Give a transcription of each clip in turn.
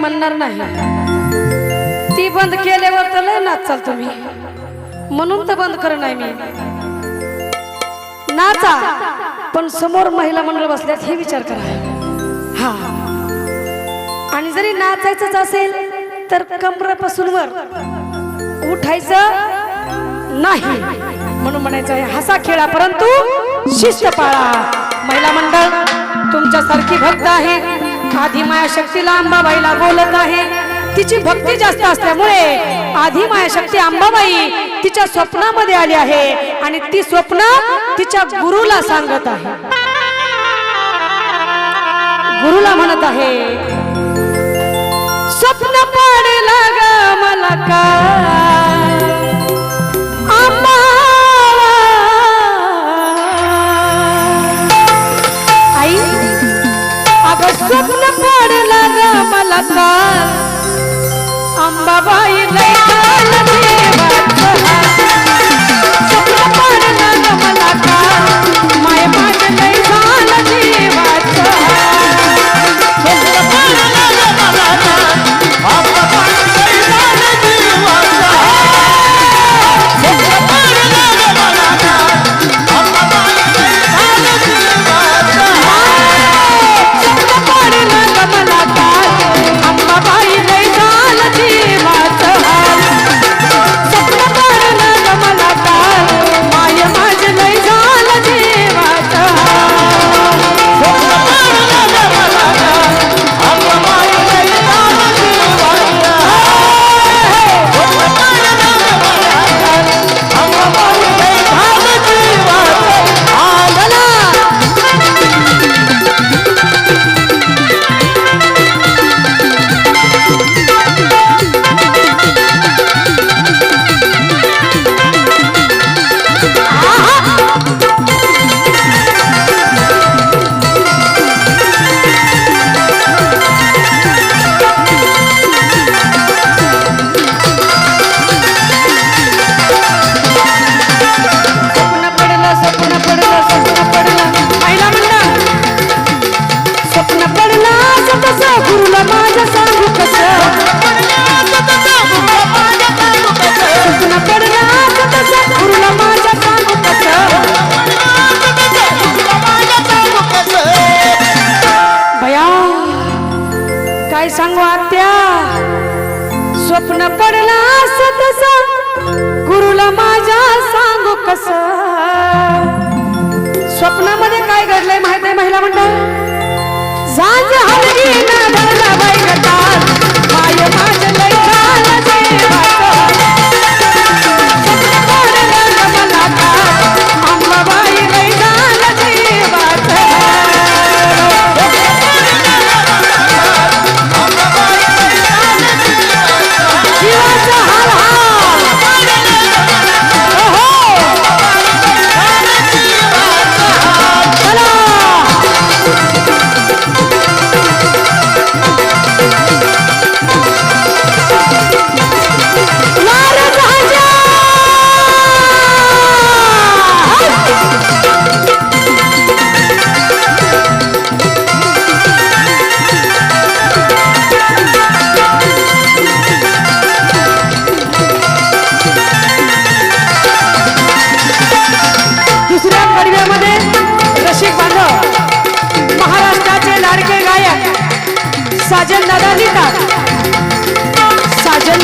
म्हणणार नाही. ती बंद केल्यावर तर लय नाचाल तुम्ही. म्हणून तर बंद कर नाही मी. नाचा पण समोर महिला मंडळ बसल्यात हे विचार करा. हा. आणि जरी नाचायचंच असेल तर कमरापासून वर उठायचं नाही. म्हणून म्हणायचं आहे हसा खेळा परंतु शिष्य पाळा महिला मंडळ तुमच्यासारखी भक्त आहे. आधी माया शक्तीला अंबाबाईला बोलत आहे. तिची भक्ती जास्त असल्यामुळे आधी माया शक्ती अंबाबाई तिच्या स्वप्नामध्ये आली आहे आणि ती स्वप्न तिच्या गुरुला सांगत आहे. गुरुला म्हणत आहे स्वप्न पडला मला का अंबाबाई सांगू आत्या? स्वप्न पडलं असं तसं. गुरुला माझ्या सांगू कस? स्वप्नामध्ये काय घडलंय माहीत आहे महिला मंडळ? झांज हलगी ना धरला बाई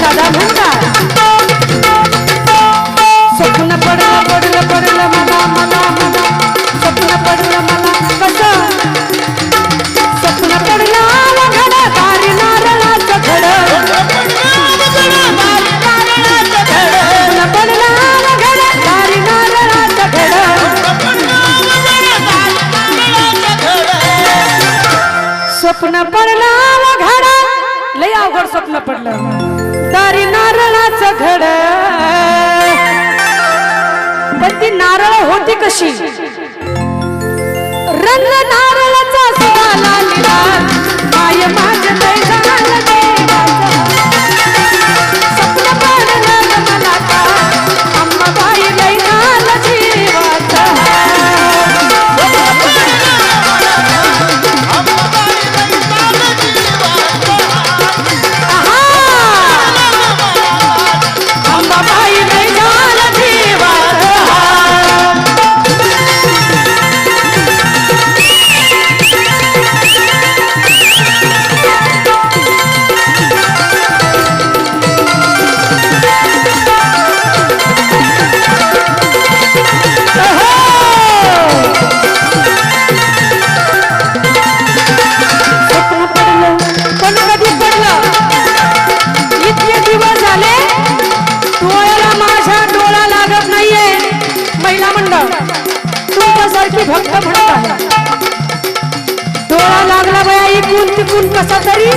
दादा म्हणतात स्वप्न पडलं पडलं पडलं मला मला मला स्वप्न पडलं मला कसं? स्वप्न पडलं घड दारी नारळाचं घड स्वप्न पडलं लय अवघड स्वप्न पडलं. तरी नारळाचं घड. पण ती नारळ होती कशी? रंग नारळाचा सुवाला निरार माय माझ्या मी भक्त म्हणत आहे. डोळा लागला बया इकून तिकून कसा तरी.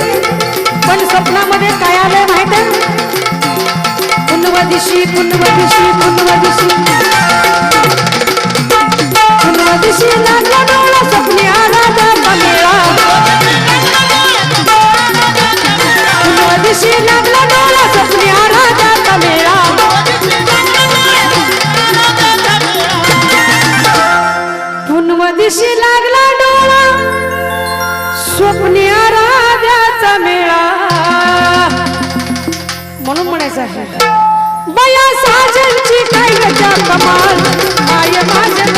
पण स्वप्नामध्ये काय आलंय माहीत आहे? पुन्हा दिशी पुन्हा दिशी पुन्हा दिशी पुन्हा दिशी आहे बया साजनची काय गजा कमाल? माय माझ